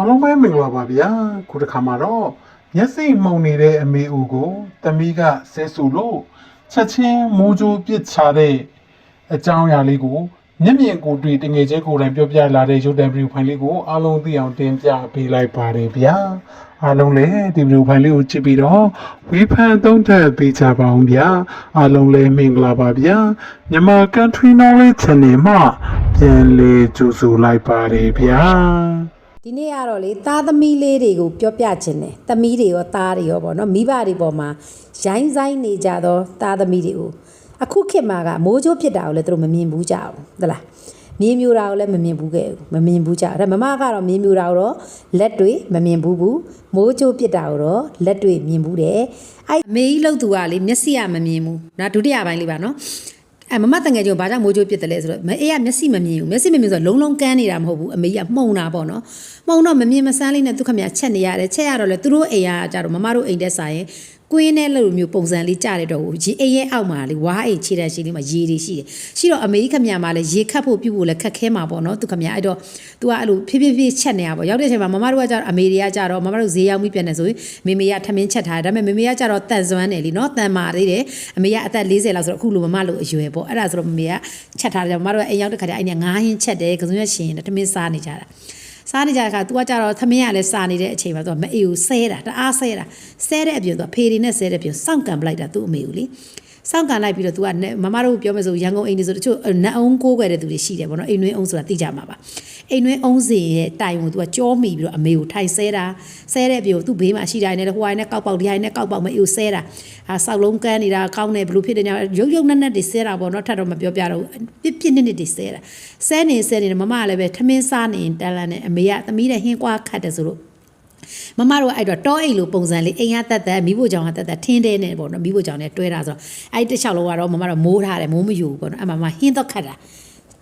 အားလုံးပဲမင်္ဂလာပါဗျာခုတစ်ခါမှာတော့မျက်စိမှုန်နေတဲ့အမေဦးကိုတမီးကဆဲဆူလို့ချက်ချင်းမိုးကြိုးပစ်ချတဲ့အကြောင်းအရာလေးကိုမျက်မြင်ကိုယ်တွေ့တငယ်ချင်းကိုယ်တိုင်ပြောပြလာတဲ့ရုပ်တံဗီဒီယိုဖိုင်လေးကိုအားလုံးသိအောင်တင်ပြပေးလိုက်ပါတယ်ဗျာအားလုံးလည်းဒီဗီဒီယိုဖိုင်လေးကိုကြည့်ပြီးတော့ဝေဖန်သုံးသပ်ပေးကြပါအောင်ဗျာအားလုံးလည်းမင်္ဂလာပါဗျာမြန်မာ Country Knowledge Channel မှာပြန်လေကြိုဆိုလိုက်ပါတယ်ဗျာ ဒီနေ့ကတော့လေသားသမီးလေးတွေကိုပြောပြခြင်းတယ်သမီးတွေရောသားတွေရောပေါ့နော်မိဘတွေပေါ်မှာရိုင်းဆိုင်နေကြသောသားသမီးတွေကိုအခုခေတ်မှာကမိုးချိုးဖြစ်တာကိုလည်းသူတို့မမြင်ဘူးကြဘူးသလားမြင်းမျိုးတာကိုလည်းမမြင်ဘူးခဲ့ဘူးမမြင်ဘူးကြဒါမမကတော့မြင်းမျိုးတာကိုတော့လက်တွေမမြင်ဘူးဘူးမိုးချိုးဖြစ်တာကိုတော့လက်တွေမြင်ဘူးတယ်အဲ့အမေကြီးလို့သူကလေမျက်စိကမမြင်ဘူးဒါဒုတိယပိုင်းလေးပါနော် အဲမမတငယ်ချင်းဘာကြောင့်မိုးကြိုးပြစ်တယ်လဲဆိုတော့မအေးကမျက်စိမမြင်ဘူးမျက်စိမမြင်ဆိုတော့လုံးလုံးကန်းနေတာမဟုတ်ဘူးအမေကြီးကမှုံတာပေါ့နော်မှုံတော့မမြင်မဆန်းလေးနဲ့သူခမချက်နေရတယ်ချက်ရတော့လေသူတို့အိမ်ကကြတော့မမတို့အိမ်တဲ့ဆိုင်ရင် ကွင်းနဲ့လိုမျိုးပုံစံလေးကြားရတော့ရေအိမ်ရဲ့အောက်မှာလေဝါးအိမ်ခြေတန်းရှိလေးမှာရေတွေရှိတယ်ရှိတော့အမေကြီးခမမှာလည်းရေခတ်ဖို့ပြုတ်ဖို့လည်းခက်ခဲမှာပေါ့နော်သူခမအဲ့တော့သူကအဲ့လိုဖြည်းဖြည်းဖြည်းချက်နေရပေါ့ရောက်တဲ့အချိန်မှာမမတို့ကကြတော့အမေတွေကကြတော့မမတို့ဈေးရောက်ပြီးပြန်နေဆိုရင်မေမေကထမင်းချက်ထားတယ်ဒါပေမဲ့မေမေကကြတော့တန်စွမ်းတယ်လीနော်တန်မာသေးတယ်အမေကအသက်40လောက်ဆိုတော့အခုလိုမမလိုအရွယ်ပေါ့အဲ့ဒါဆိုတော့မမေကချက်ထားတယ်မမတို့ကအိမ်ရောက်တဲ့ခါကျအဲ့ဒီငားဟင်းချက်တယ်ကစုံရရှင်တယ်ထမင်းစားနေကြတာ စားနေကြတဲ့ခါ तू ကကြတော့သမင်းကလည်းစားနေတဲ့အချိန်မှာ तू မအေးကိုဆဲတာတအားဆဲတာဆဲတဲ့အပြင် तू ဖေရီနဲ့ဆဲတဲ့အပြင်စောင့်ကန်ပလိုက်တာသူ့အမေကိုလေ စောင့်ကန်လိုက်ပြီးတော့ तू ကမမတို့ပြောမယ်ဆိုရန်ကုန်အိမ်တွေဆိုတချို့နတ်အောင်ကိုးကွယ်တဲ့သူတွေရှိတယ်ပေါ့နော်အိမ်တွင်းအောင်ဆိုတာသိကြမှာပါအိမ်တွင်းအောင်စင်ရဲ့တိုင်ကို तू ကကြောမိပြီးတော့အမေကိုထိုင်ဆဲတာဆဲတဲ့အပြင်ကိုသူ့ဘေးမှာရှိတိုင်းနဲ့ဟိုအိုင်းနဲ့ကောက်ပေါက်ဒီအိုင်းနဲ့ကောက်ပေါက်မအေးကိုဆဲတာဟာစောက်လုံးကန်းနေတာကောင်းတယ်ဘလို့ဖြစ်တယ်ညာရုပ်ရုပ်နက်နက်တွေဆဲတာပေါ့နော်ထပ်တော့မပြောပြတော့ပြစ်ပြစ်နစ်နစ်တွေဆဲတာဆဲနေဆဲနေတယ်မမကလည်းပဲထမင်းစားနေတန်လန်နဲ့အမေကသမီးတဲ့ဟင်းကွာခတ်တယ်ဆိုလို့ မမတို့ကအဲ့တော့တောအိမ်လိုပုံစံလေးအိမ်ကတက်တက်မိဖို့ကြောင်ကတက်တက်ထင်းတဲနေပေါ့နော်မိဖို့ကြောင်နဲ့တွဲတာဆိုတော့အဲ့တစ်လျှောက်လုံးကတော့မမတို့မိုးထားတယ်မိုးမယူဘူးပေါ့နော်အဲ့မမဟင်းတော့ခတ်တာ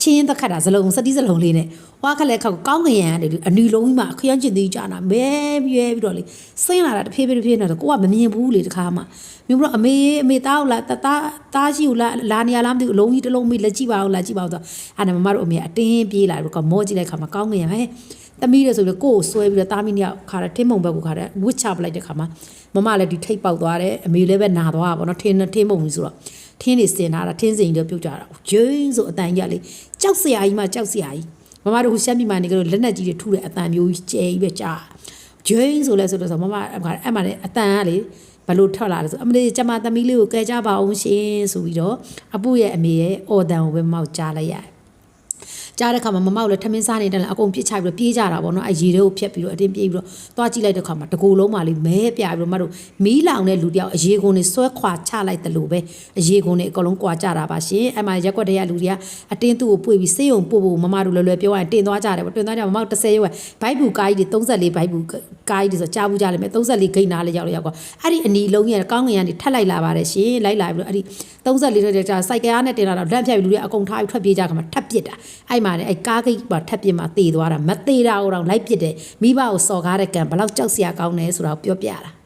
ချင်းသက်ခတ်တာဇလုံးစတိဇလုံးလေးနဲ့ဟွာခက်လက်ခောက်ကောင်းကင်ရန်တယ်အနီလုံးကြီးမှာခရမ်းကျင်သေးကြတာမဲပြဲပြီးတော့လေဆင်းလာတာတဖြည်းဖြည်းဖြည်းနဲ့ကိုကမမြင်ဘူးလေတခါမှမျိုးတော့အမေအမေသားကိုလာတသားသားရှိကိုလာလာနေရလားမသိဘူးအလုံးကြီးတစ်လုံးမေးလက်ကြည့်ပါဦးလာကြည့်ပါဦးဆိုအဲ့ဒါမမတို့အမေအတင်းပြေးလာပြီးတော့မောကြည့်လိုက်ခါမှာကောင်းကင်ရန်ဟဲ့သမီးရဆိုပြီးကိုကိုဆွဲပြီးတော့သားမီးနှစ်ယောက်ခါတဲ့ထင်းမုံဘက်ကိုခါတဲ့ဝစ်ချပလိုက်တဲ့ခါမှာမမလည်းဒီထိတ်ပေါက်သွားတယ်အမေလည်းပဲနာသွားတာပေါ့နော်ထင်းထင်းမုံကြီးဆိုတော့ ထင်းနေစင်ထားတာထင်းစိန်တွေပြုတ်ကြတာဂျိန်းဆိုအတန်ကြီးကလေကြောက်စရာကြီးမှကြောက်စရာကြီးမမတို့ကရှမ်းပြည်မှာနေကြလို့လက်နက်ကြီးတွေထုတဲ့အတန်မျိုးကြီးကျဲကြီးပဲကြားဂျိန်းဆိုလဲဆိုတော့မမအဲ့မှာလည်းအတန်ကလေဘလို့ထွက်လာလဲဆိုအမလေးကျမသမီးလေးကိုကဲကြပါအောင်ရှင်ဆိုပြီးတော့အပုရဲ့အမေရဲ့အော်တန်ကိုပဲမောက်ကြားလိုက်ရတယ် ကြားတဲ့ခါမှာမမောက်လည်းထမင်းစားနေတယ်လည်းအကုန်ပြစ်ချပြီးတော့ပြေးကြတာပေါ့နော်အဲရေတွေကိုဖြတ်ပြီးတော့အတင်းပြေးပြီးတော့သွားကြည့်လိုက်တဲ့ခါမှာတကူလုံးမှလေးမဲပြပြီးတော့မတို့မီးလောင်တဲ့လူတယောက်အရေကုန်တွေဆွဲခွာချလိုက်တယ်လို့ပဲအရေကုန်တွေအကုန်လုံးကွာကြတာပါရှင်အဲမှာရက်ွက်တဲ့ရလူတွေကအတင်းသူ့ကိုပွေပြီးစေးုံပို့ဖို့မမတို့လွယ်လွယ်ပြောရရင်တင်သွားကြတယ်ပေါ့တင်သွားကြမမောက်30ရွယ်ဘိုက်ဘူးကားကြီးတွေ34ဘိုက်ဘူးကားကြီးတွေဆိုကြားဘူးကြလိမ့်မယ်34ဂိတ်နာလေးရောက်လို့ရောက်ကွာအဲ့ဒီအနီလုံးကြီးကကောင်းငင်ကနေထက်လိုက်လာပါတယ်ရှင်လိုက်လာပြီးတော့အဲ့ဒီ34တဲ့ကြာစိုက်ကားနဲ့တင်လာတော့လက်ဖြတ်ပြီးလူတွေအကုန်ထားပြီးထွက်ပြေးကြခါမှာထပ်ပစ်တာအဲ့မှာလည်းအဲ့ကားဂိတ်ပါထပ်ပစ်မှာတေသွားတာမသေးတာတော့လိုက်ပစ်တယ်မိဘကိုစော်ကားတဲ့ကံဘလောက်ကြောက်စရာကောင်းလဲဆိုတာကိုပြောပြတာ